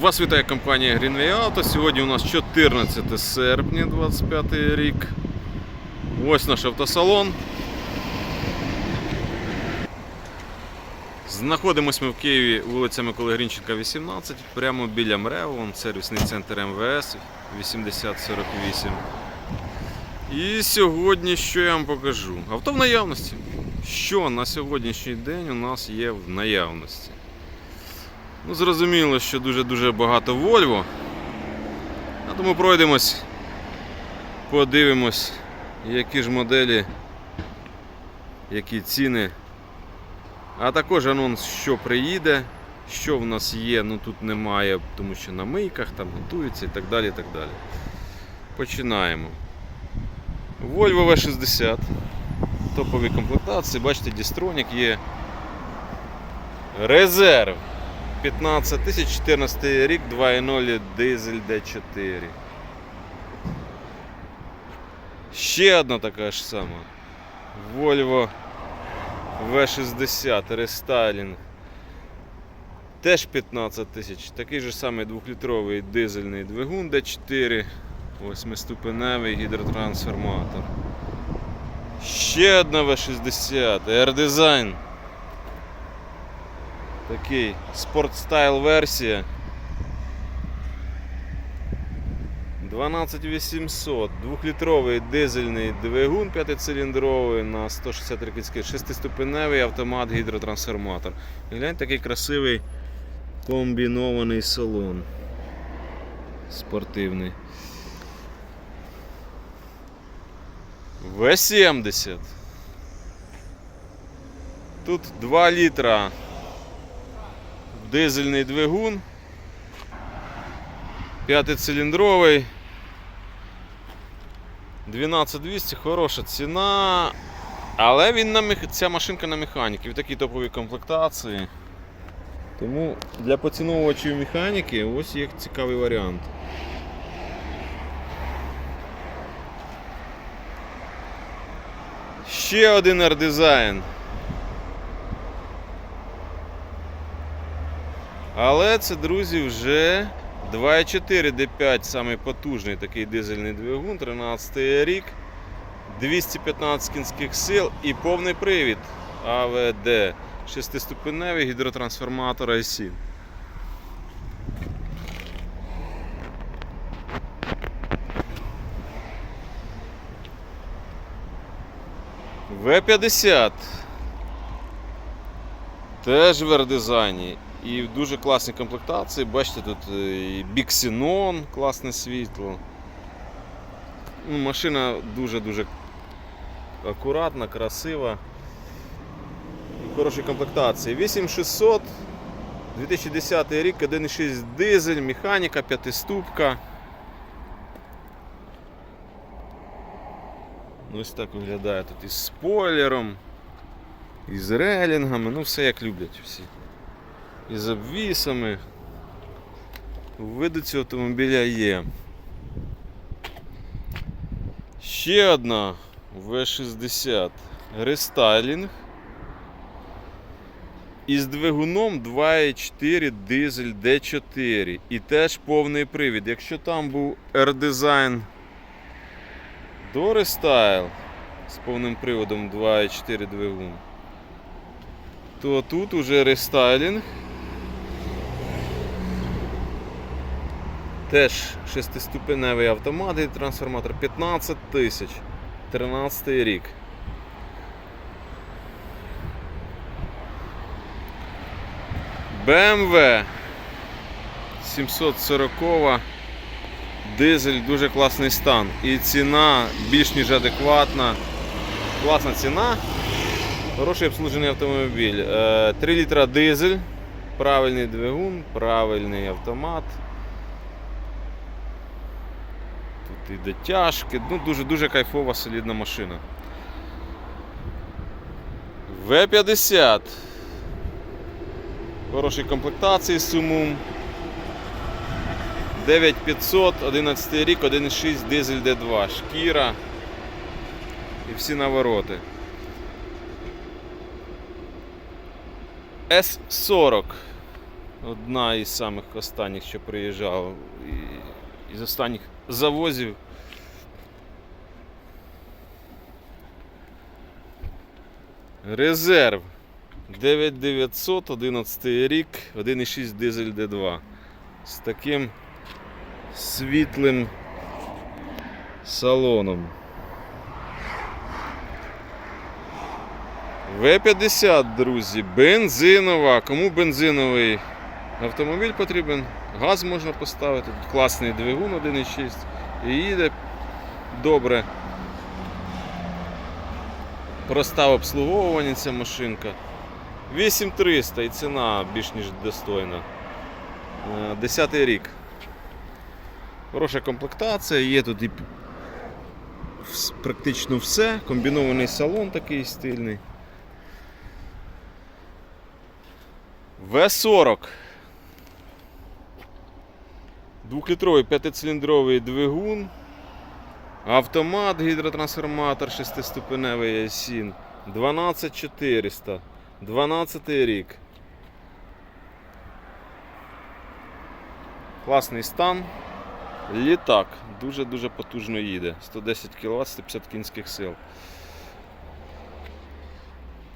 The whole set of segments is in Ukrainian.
Вас вітає компанія Greenway Auto. Сьогодні у нас 14 серпня 25 рік. Ось наш автосалон. Знаходимось ми в Києві вулиця Миколи Грінченка, 18, прямо біля МРЕВ, сервісний центр МВС 8048. І сьогодні що я вам покажу? Авто в наявності. Що на сьогоднішній день у нас є в наявності? Ну, зрозуміло, що дуже-дуже багато Volvo. А тому пройдемось, подивимось, які ж моделі, які ціни. А також анонс, що приїде, що в нас є, ну тут немає, тому що на мийках там готуються і так далі. і так далі. Починаємо. Volvo V60. Топові комплектації, бачите, Дістронік є. Резерв. 15 тисяч 14 рік, 2.0 дизель D4. Ще одна така ж сама. Volvo V60 рестайлінг. Теж 15 тисяч. Такий же самий 2-літровий дизельний двигун D4, 8-ступеневий гідротрансформатор. Ще одна V60 R-Design. Такий спортстайл версія. 12800, двохлітровий дизельний двигун п'ятициліндровий на 163 кінських, шестиступеневий автомат гідротрансформатор. І глянь, такий красивий комбінований салон. Спортивний. В70. Тут 2 літра дизельний двигун. П'ятициліндровий. 12200, хороша ціна. Але він на мех... ця машинка на механіки в такій топовій комплектації. Тому для поціновувачів механіки ось є цікавий варіант. Ще один R-Design. Але це, друзі, вже 2.4 D5 самий потужний такий дизельний двигун, 13 рік, 215 кінських сил і повний привід АВД, 6-ступеневий гідротрансформатор IC. В50 теж в R-дизайні і дуже класній комплектації. Бачите, тут е, і біксінон, класне світло. Ну, машина дуже-дуже акуратна, красива. І в хорошій комплектації. 8600, 2010 рік, 1.6 дизель, механіка, п'ятиступка. Ну, Ось так виглядає тут із спойлером, із релінгами, ну все як люблять всі із обвісами. Виду цього автомобіля є. Ще одна V60 рестайлінг. Із двигуном 2.4 дизель D4 і теж повний привід. Якщо там був R-Design до рестайл з повним приводом 2.4 двигун, то тут уже рестайлінг. Теж шестиступеневий автомат і трансформатор 15 тисяч. 13 рік. BMW 740 дизель дуже класний стан. І ціна більш ніж адекватна. Класна ціна. Хороший обслужений автомобіль. Е, 3 літра дизель, правильний двигун, правильний автомат. І дотяжки, ну дуже-дуже кайфова солідна машина. В50. Хорошій комплектації сумум. 9500, 11 рік, 1.6 дизель D2, шкіра і всі навороти. S40 Одна із самих останніх, що приїжджав із останніх завозів. Резерв 9900, 11 рік, 1,6 дизель D2. З таким світлим салоном. В50, друзі, бензинова. Кому бензиновий автомобіль потрібен? Газ можна поставити. Класний двигун 1,6 і їде добре. Проста в обслуговуванні ця машинка. 8300 і ціна більш ніж достойна. Е, 10 рік. Хороша комплектація, є тут і практично все. Комбінований салон такий стильний. В40. Двохлітровий п'ятициліндровий двигун. Автомат, гідротрансформатор, шестиступеневий Ясін. 12400. 12 рік. Класний стан. Літак дуже-дуже потужно їде. 110 кВт, 150 кінських сил.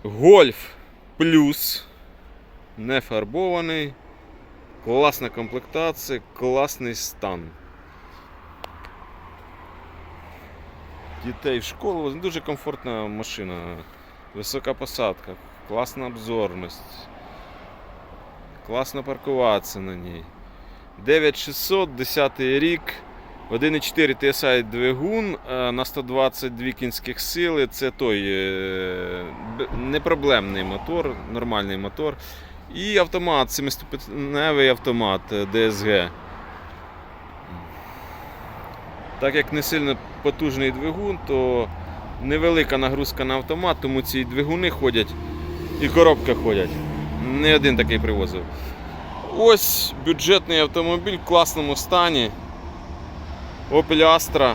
Гольф плюс. Не фарбований. Класна комплектація, класний стан. Дітей в школу дуже комфортна машина. Висока посадка, класна обзорність. Класно паркуватися на ній. 9600, 10 рік. 1,4 TSI двигун е, на 122 кінських сили. Це той е, непроблемний мотор, нормальний мотор. І автомат, 7-ступеневий автомат е, DSG. Так як не сильно потужний двигун, то невелика нагрузка на автомат, тому ці двигуни ходять і коробки ходять. Не один такий привозив. Ось бюджетний автомобіль в класному стані. Opel Astra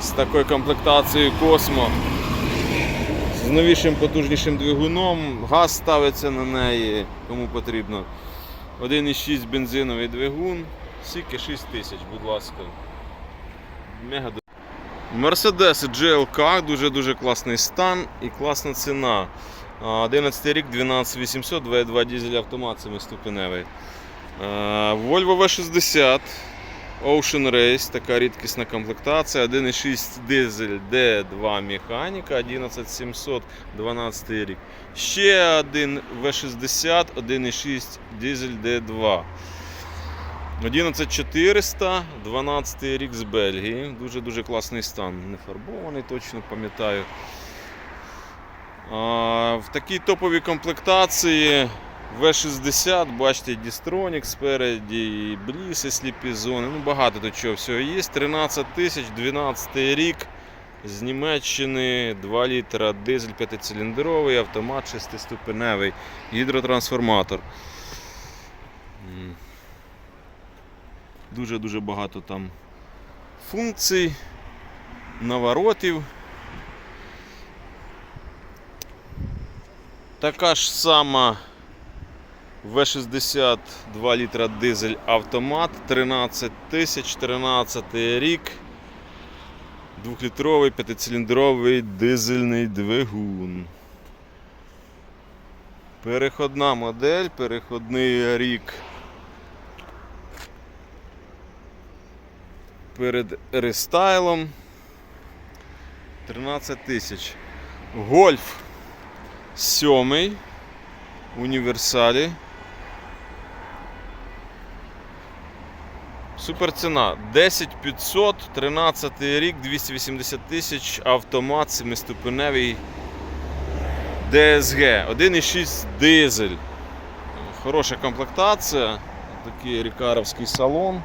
з такою комплектацією Cosmo. З новішим потужнішим двигуном. Газ ставиться на неї, кому потрібно. 1,6 бензиновий двигун. Скільки 6 тисяч, будь ласка. Mercedes GLK, дуже-дуже класний стан і класна ціна. 11 рік, 12800, 2.2 дизель автомат 7-ступеневий. Volvo V60, Ocean Race, така рідкісна комплектація, 1.6 дизель D2 механіка, 11700, 12 рік. Ще один V60, 1.6 дизель D2. 11400, 12 рік з Бельгії. Дуже-дуже класний стан. Не фарбований, точно пам'ятаю. В такій топовій комплектації V60, бачите, Distronic спереді, і і сліпі зони. Ну, багато тут чого всього є. 13 тисяч, 12 рік. З Німеччини 2 літра дизель 5-циліндровий, автомат 6-ступеневий, гідротрансформатор. Дуже-дуже багато там функцій, наворотів. Така ж сама V60 2 літра дизель автомат 13 тисяч 13 рік. Двохлітровий п'ятициліндровий дизельний двигун. Переходна модель, переходний рік. Перед рестайлом 13 тисяч. Гольф сьомий. Універсалі. Супер ціна 10 500, 13 рік, 280 тисяч, автомат 7-ступеневий DSG, 1,6 дизель. Хороша комплектація, такий рікаровський салон.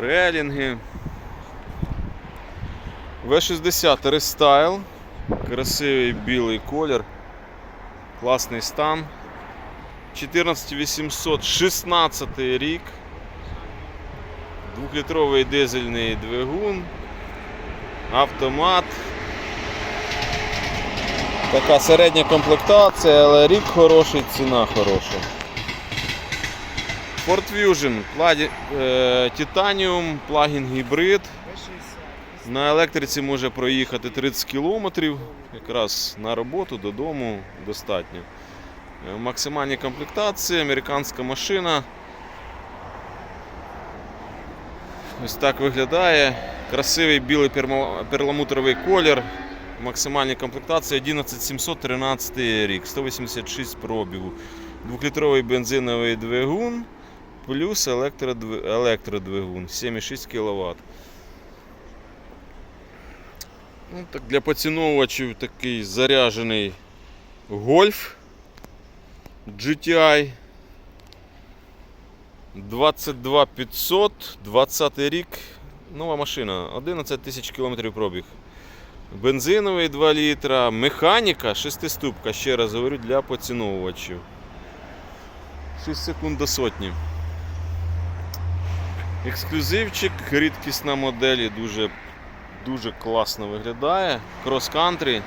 Релінги. В60 рестайл. Красивий білий колір. Класний стан. 14800 16 рік. Двохлітровий дизельний двигун. Автомат. Така середня комплектація, але рік хороший, ціна хороша. Ford Fusion, пладі, е, Titanium, плагін гібрид. На електриці може проїхати 30 км, якраз на роботу, додому достатньо. Е, Максимальні комплектації, американська машина. Ось так виглядає. Красивий білий перламутровий колір. Максимальні комплектації 11713 рік, 186 пробігу. Двохлітровий бензиновий двигун плюс електродвигун 7,6 кВт. Ну, так, для поціновувачів такий заряджений гольф GTI 22 500, 20 рік. Нова машина, 11 тисяч кілометрів пробіг. Бензиновий 2 літра, механіка 6 ступка, ще раз говорю, для поціновувачів. 6 секунд до сотні. Ексклюзивчик, рідкісна модель дуже, дуже класно виглядає. Крос-кантрі.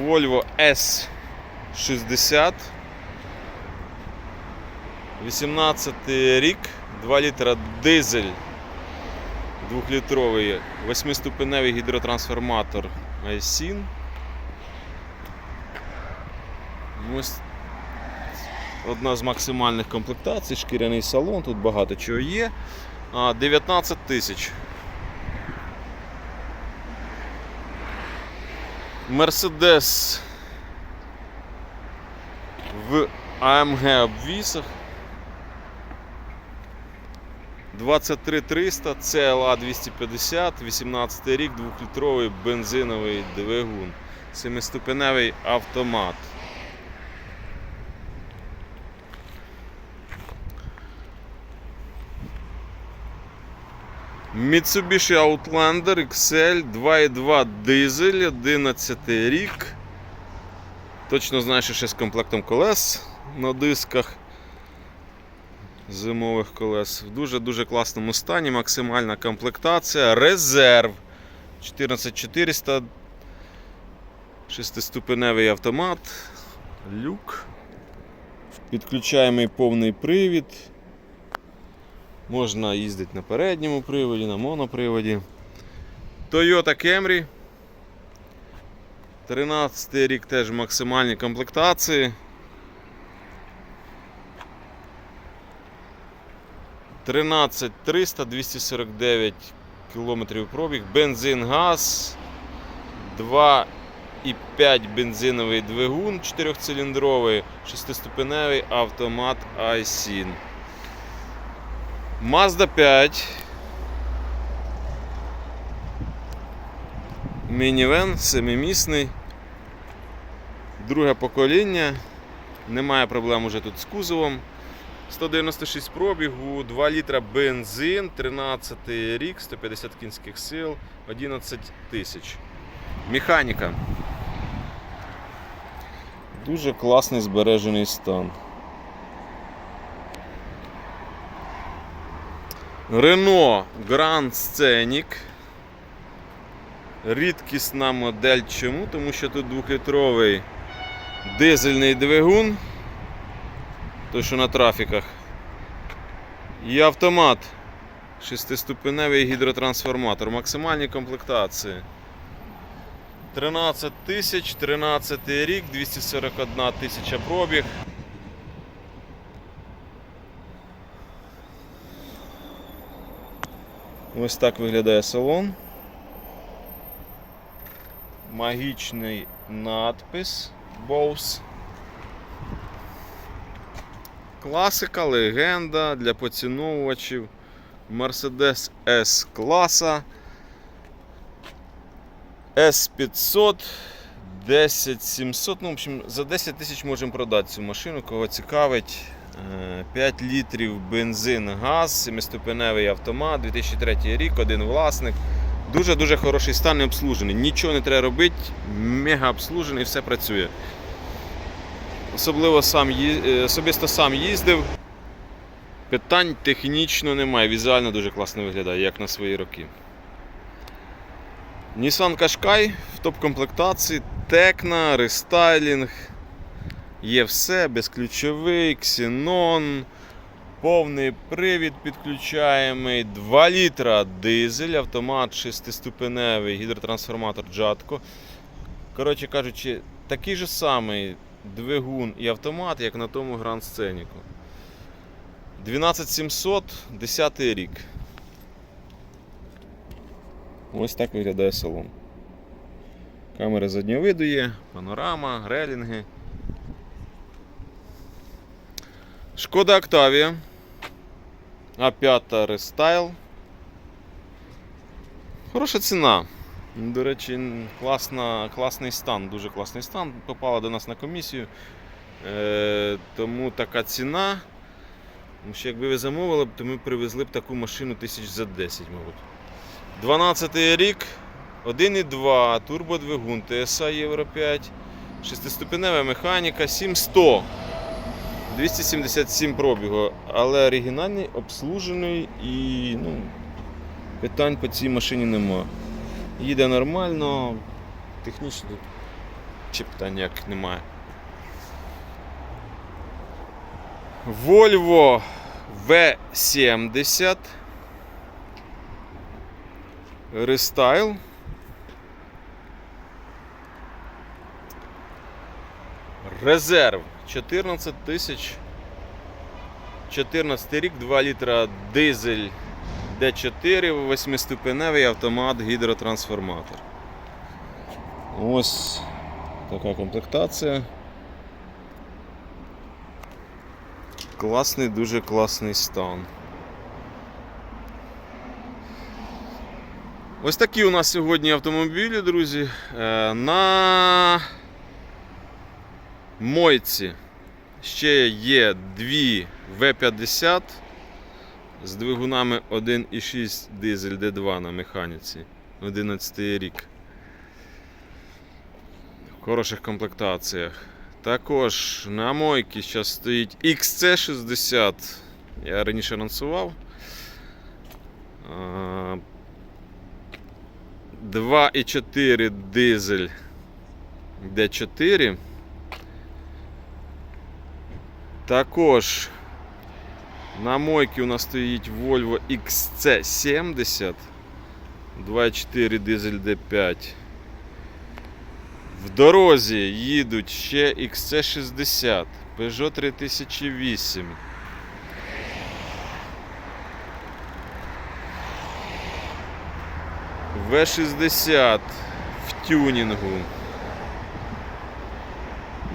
Volvo S60. 18 рік, 2 літра дизель. Двохлітровий, восьмиступеневий гідротрансформатор Айсін. Ось одна з максимальних комплектацій, шкіряний салон, тут багато чого є. 19 тисяч. Мерседес в AMG обвісах. 23300, CLA 250, 18 рік, 2-літровий бензиновий двигун, 7-ступеневий автомат. Mitsubishi Outlander XL 2.2 дизель, 11 рік. Точно знаю, що ще з комплектом колес на дисках зимових колес. В дуже-дуже класному стані, максимальна комплектація, резерв 14400, шестиступеневий автомат, люк, підключаємий повний привід. Можна їздити на передньому приводі, на моноприводі. Toyota Camry. 13 рік теж максимальні комплектації. 13 300, 249 кілометрів пробіг, бензин, газ, 2,5 бензиновий двигун 4-циліндровий, 6-ступеневий автомат iSyn. Mazda 5. Мінівен, семимісний. Друге покоління. Немає проблем уже тут з кузовом. 196 пробігу, 2 літра бензин, 13 рік, 150 кінських сил, 11 тисяч. Механіка. Дуже класний збережений стан. Renault Grand Scenic. Рідкісна модель. Чому? Тому що тут 2-літровий дизельний двигун. Той, що на трафіках. І автомат. Шестиступеневий гідротрансформатор. Максимальні комплектації. 13 тисяч, 13 рік, 241 тисяча пробіг. Ось так виглядає салон. Магічний надпис Bose. Класика, легенда для поціновувачів. Mercedes S класа. S500, 10700. Ну, в общем, за 10 тисяч можемо продати цю машину, кого цікавить. Е, 5 літрів бензин, газ, 7-ступеневий автомат, 2003 рік, один власник. Дуже-дуже хороший стан і обслужений. Нічого не треба робити, мега обслужений, все працює. Особливо сам, е, особисто сам їздив. Питань технічно немає. Візуально дуже класно виглядає, як на свої роки. Nissan Qashqai в топ-комплектації, Текна, рестайлінг. Є все, безключовий, ксенон, повний привід підключаємий, 2 літра дизель, автомат 6-ступеневий, гідротрансформатор Джатко. Коротше кажучи, такий же самий двигун і автомат, як на тому Гранд Сценіку. 12700, 10 рік. Ось так виглядає салон. Камери заднього виду є, панорама, релінги. Шкода Octavia. А5 рестайл. Хороша ціна. До речі, класна, класний стан, дуже класний стан. Попала до нас на комісію. Е, тому така ціна. Що якби ви замовили то ми привезли б таку машину тисяч за 10, мабуть. 12 рік, 1,2, турбодвигун, TSA Євро 5, 6-ступенева механіка, 7100. 277 пробігу, але оригінальний, обслужений і ну, питань по цій машині нема. Їде нормально, технічно чи питань ніяких немає. Volvo V70 Restyle. Резерв 14 тисяч. 14 рік, 2 літра дизель D4, 8-ступеневий автомат гідротрансформатор. Ось така комплектація. Класний, дуже класний стан. Ось такі у нас сьогодні автомобілі, друзі. Е, На мойці ще є дві В50 з двигунами 1,6 дизель D2 на механіці. 11 рік. В хороших комплектаціях. Також на мойці зараз стоїть XC60. Я раніше анонсував. А, 2,4 дизель D4. Також на мойці у нас стоїть Volvo XC70. 2,4 дизель D5. В дорозі їдуть ще XC60, Peugeot 3008. В60 в тюнінгу.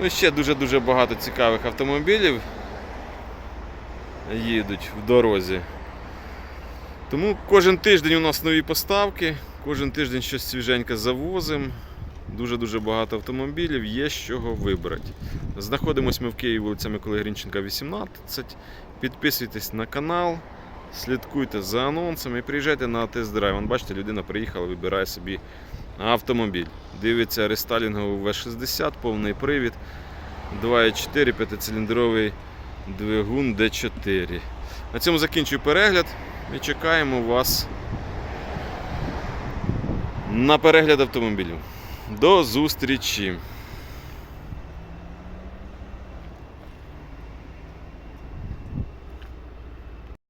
Ну ще дуже-дуже багато цікавих автомобілів їдуть в дорозі. Тому кожен тиждень у нас нові поставки, кожен тиждень щось свіженьке завозимо. Дуже-дуже багато автомобілів, є з чого вибрати. Знаходимося ми в Києві вулиця Миколи Грінченка, 18. Підписуйтесь на канал, слідкуйте за анонсами і приїжджайте на тест-драйв. Бачите, людина приїхала, вибирає собі автомобіль. Дивиться рестайлінговий В60, повний привід, 2,4 п'ятициліндровий двигун D4. На цьому закінчую перегляд. Ми чекаємо вас на перегляд автомобілів. До зустрічі!